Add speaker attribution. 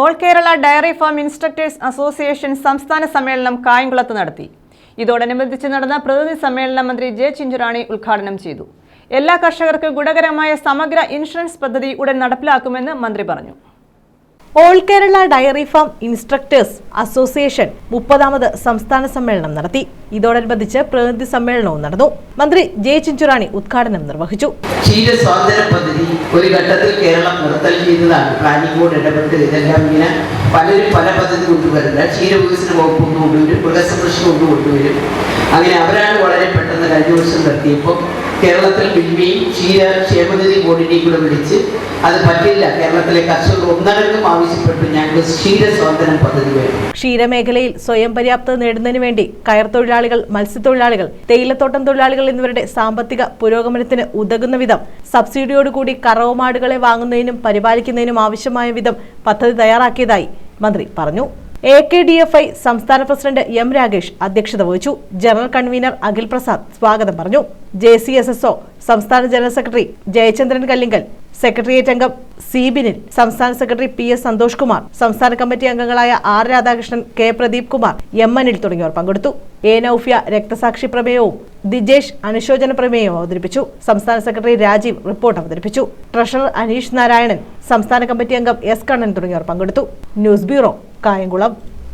Speaker 1: All Kerala dairy farm instructors association സംസ്ഥാന സമ്മേളനം കായംകുളത്ത് നടത്തി. ഇതോടനുബന്ധിച്ച് നടന്ന പ്രതിനിധി സമ്മേളനം മന്ത്രി ജെ ചിഞ്ചുറാണി ഉദ്ഘാടനം ചെയ്തു. എല്ലാ കർഷകർക്കും ഗുണകരമായ സമഗ്ര ഇൻഷുറൻസ് പദ്ധതി ഉടൻ നടപ്പിലാക്കുമെന്ന് മന്ത്രി പറഞ്ഞു.
Speaker 2: All Kerala dairy farm instructors association മുപ്പതാമത് സംസ്ഥാന സമ്മേളനം നടത്തി. ഇതോടനുബന്ധിച്ച് പ്രതിനിധി സമ്മേളനവും നടന്നു. മന്ത്രി ജെ ചിഞ്ചുറാണി ഉദ്ഘാടനം നിർവഹിച്ചു.
Speaker 3: ക്ഷീര സ്വാതന്ത്ര്യ പദ്ധതി ഒരു ഘട്ടത്തിൽ കേരളം നിർത്തൽ ചെയ്തതാണ് പ്ലാനിംഗ് ബോർഡ് ഇടപെട്ട് ഇതെല്ലാം ഇങ്ങനെ പലരും പല പദ്ധതി കൊണ്ടുവരുന്നത് ക്ഷീരവികസന വകുപ്പ് കൊണ്ടുവരും മൃഗസംരക്ഷണം കൊണ്ടുവരും അങ്ങനെ അവരാണ് വളരെ പെട്ടെന്ന് കഴിഞ്ഞ വർഷം നിർത്തിയപ്പോൾ കേരളത്തിൽ ബിൽവിയും ക്ഷീര ക്ഷേമനിധി ബോർഡിനെയും കൂടെ വിളിച്ച് അത് പറ്റില്ല കേരളത്തിലെ കർഷകർ ഒന്നടങ്കം ആവശ്യപ്പെട്ടു. ഞങ്ങൾക്ക് ക്ഷീര സ്വാതന്ത്ര്യം പദ്ധതി വേണം.
Speaker 2: ക്ഷീരമേഖലയിൽ സ്വയം പര്യാപ്തത നേടുന്നതിന് വേണ്ടി കയർ തൊഴിലാളികൾ മത്സ്യത്തൊഴിലാളികൾ തേയിലത്തോട്ടം തൊഴിലാളികൾ എന്നിവരുടെ സാമ്പത്തിക പുരോഗമനത്തിന് ഉതകുന്ന വിധം സബ്സിഡിയോടുകൂടി കറവമാടുകളെ വാങ്ങുന്നതിനും പരിപാലിക്കുന്നതിനും ആവശ്യമായ വിധം പദ്ധതി തയ്യാറാക്കിയതായി മന്ത്രി പറഞ്ഞു. A K D F I സംസ്ഥാന പ്രസിഡന്റ് എം രാഗേഷ് അധ്യക്ഷത വഹിച്ചു. ജനറൽ കൺവീനർ അഖിൽ പ്രസാദ് സ്വാഗതം പറഞ്ഞു. J C S S O സംസ്ഥാന general secretary Jayachandran Kallingal secretariat അംഗം സി ബിനിൽ സംസ്ഥാന secretary P S Santhosh Kumar സംസ്ഥാന കമ്മിറ്റി അംഗങ്ങളായ R Radhakrishnan K Pradeep Kumar M Anil തുടങ്ങിയവർ പങ്കെടുത്തു. എ നൌഫിയ രക്തസാക്ഷി പ്രമേയവും ദിജേഷ് അനുശോചന പ്രമേയവും അവതരിപ്പിച്ചു. സംസ്ഥാന സെക്രട്ടറി രാജീവ് റിപ്പോർട്ട് അവതരിപ്പിച്ചു. ട്രഷറർ അനീഷ് നാരായണൻ സംസ്ഥാന കമ്മിറ്റി അംഗം എസ് കണ്ണൻ തുടങ്ങിയവർ പങ്കെടുത്തു. News bureau Kayamkulam